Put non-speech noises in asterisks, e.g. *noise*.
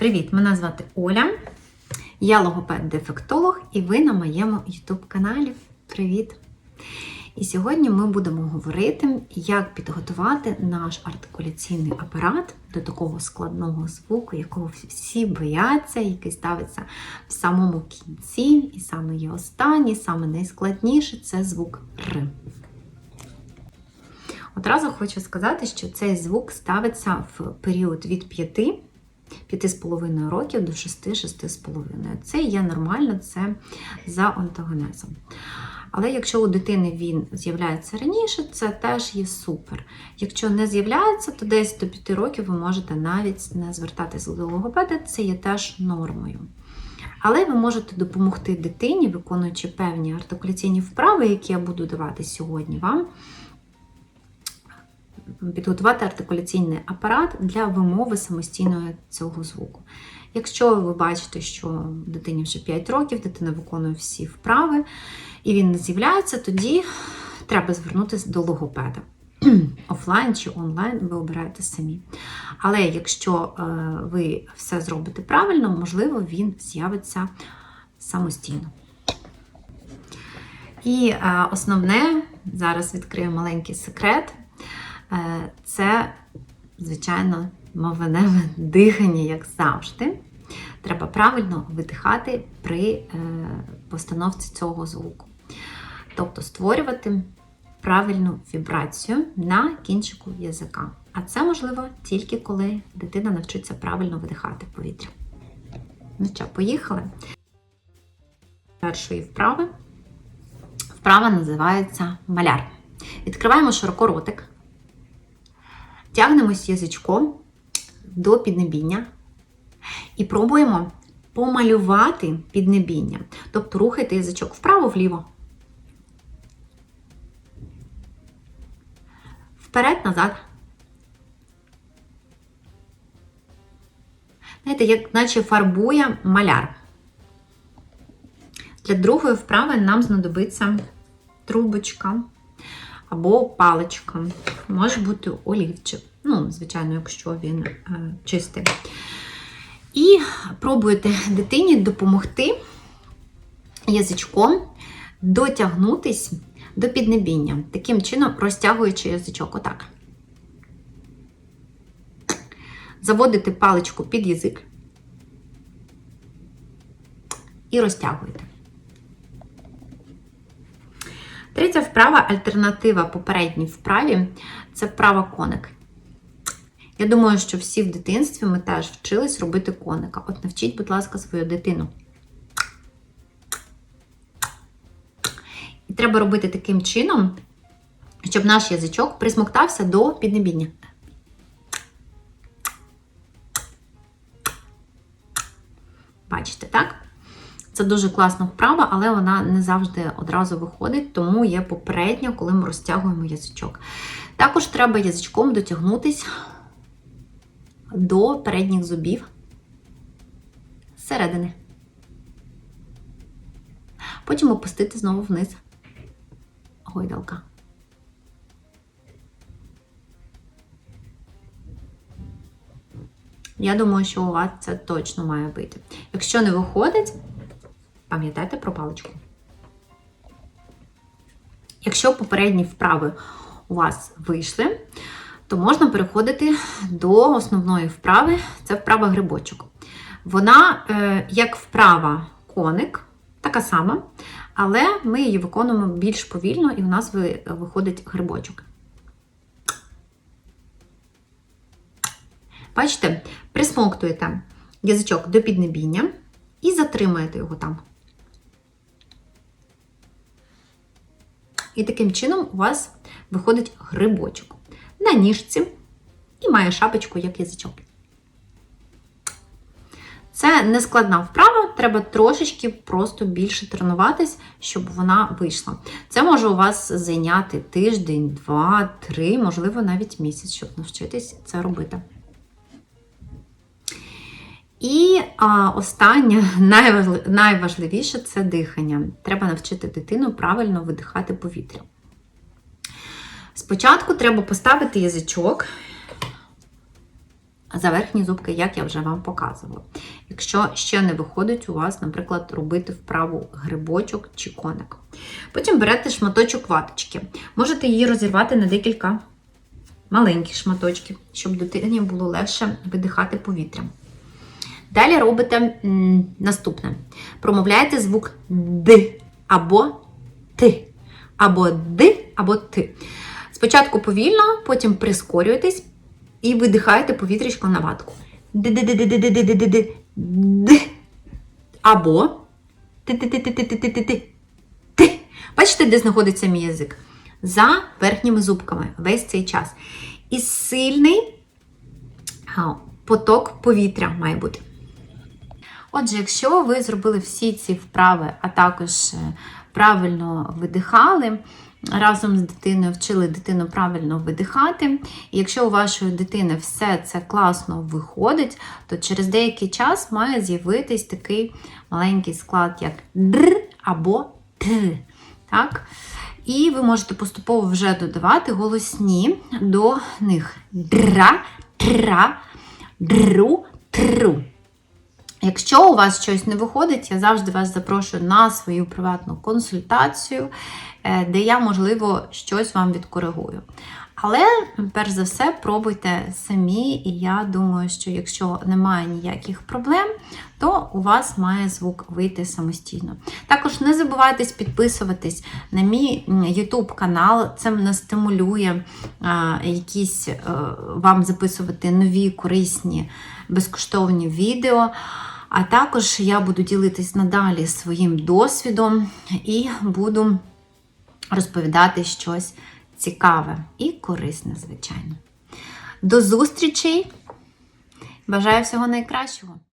Привіт! Мене звати Оля. Я логопед-дефектолог, і ви на моєму YouTube каналі. Привіт! І сьогодні ми будемо говорити, як підготувати наш артикуляційний апарат до такого складного звуку, якого всі бояться, який ставиться в самому кінці, і саме є останній, саме найскладніше це звук Р. Одразу хочу сказати, що цей звук ставиться в період від 5 5,5 років до 6-6,5. Це є нормально, це за онтогенезом. Але якщо у дитини він з'являється раніше, це теж є супер. Якщо не з'являється, то десь до 5 років ви можете навіть не звертатися до логопеда, це є теж нормою. Але ви можете допомогти дитині, виконуючи певні артикуляційні вправи, які я буду давати сьогодні вам, підготувати артикуляційний апарат для вимови самостійної цього звуку. Якщо ви бачите, що дитині вже 5 років, дитина виконує всі вправи, і він не з'являється, тоді треба звернутися до логопеда. *clears throat* Офлайн чи онлайн ви обираєте самі. Але якщо е, ви все зробите правильно, можливо, він з'явиться самостійно. І е, основне, зараз відкрию маленький секрет. Е, це, звичайно, мовленеве *laughs* дихання, як завжди. Треба правильно видихати при постановці цього звуку. Тобто створювати правильну вібрацію на кінчику язика. А це можливо тільки коли дитина навчиться правильно видихати повітря. Ну що, поїхали? Першої вправи. Вправа називається маляр. Відкриваємо широко ротик. Тягнемось язичком до піднебіння і пробуємо помалювати піднебіння. Тобто рухайте язичок вправо-вліво. Вперед-назад. Знаєте, як наче фарбує маляр. Для другої вправи нам знадобиться трубочка або паличка. Може бути олівчик. Ну, звичайно, якщо він е, чистий. І пробуєте дитині допомогти язичком дотягнутись до піднебіння, таким чином розтягуючи язичок отак. Заводите паличку під язик і розтягуєте. Третя вправа альтернатива попередній вправі це вправа коник. Я думаю, що всі в дитинстві ми теж вчились робити коника. От навчіть, будь ласка, свою дитину. І треба робити таким чином, щоб наш язичок присмоктався до піднебіння. Бачите, так? Це дуже класна вправа, але вона не завжди одразу виходить, тому є попередня, коли ми розтягуємо язичок. Також треба язичком дотягнутися до передніх зубів зсередини. Потім опустити знову вниз гойдалка. Я думаю, що у вас це точно має бути. Якщо не виходить, пам'ятайте про паличку. Якщо попередні вправи у вас вийшли, то можна переходити до основної вправи це вправа грибочок. Вона, е, як вправа коник, така сама, але ми її виконуємо більш повільно, і у нас виходить грибочок. Бачите, присмоктуєте язичок до піднебіння і затримуєте його там. І таким чином у вас виходить грибочок на ніжці і має шапочку, як язичок. Це не складна вправа, треба трошечки просто більше тренуватись, щоб вона вийшла. Це може у вас зайняти тиждень, два, три, можливо, навіть місяць, щоб навчитись це робити. І а, останнє, *laughs* найважливіше це дихання. Треба навчити дитину правильно видихати повітря. Спочатку треба поставити язичок за верхні зубки, як я вже вам показувала. Якщо ще не виходить у вас, наприклад, робити вправу грибочок чи коник. Потім берете шматочок ваточки. Можете її розірвати на декілька маленьких шматочків, щоб дитині було легше видихати повітря. Далі робите наступне: промовляєте звук Д або Т, або Д, або Т. Спочатку повільно, потім прискорюєтесь і видихаєте повітрячко на ватку. Або Бачите, де знаходиться мій язик? За верхніми зубками весь цей час. І сильний поток повітря має бути. Отже, якщо ви зробили всі ці вправи, а також е, правильно видихали разом з дитиною вчили дитину правильно видихати, і якщо у вашої дитини все це класно виходить, то через деякий час має з'явитись такий маленький склад, як др або т. Так? І ви можете поступово вже додавати голосні до них дра, тра, дру, тру. Якщо у вас щось не виходить, я завжди вас запрошую на свою приватну консультацію, е, де я, можливо, щось вам відкоригую. Але, перш за все, пробуйте самі, і я думаю, що якщо немає ніяких проблем, то у вас має звук вийти самостійно. Також не забувайте підписуватись на мій YouTube канал, це мене стимулює а, якісь е, вам записувати нові, корисні, безкоштовні відео. А також я буду ділитись надалі своїм досвідом і буду розповідати щось цікаве і корисне, звичайно. До зустрічей! Бажаю всього найкращого!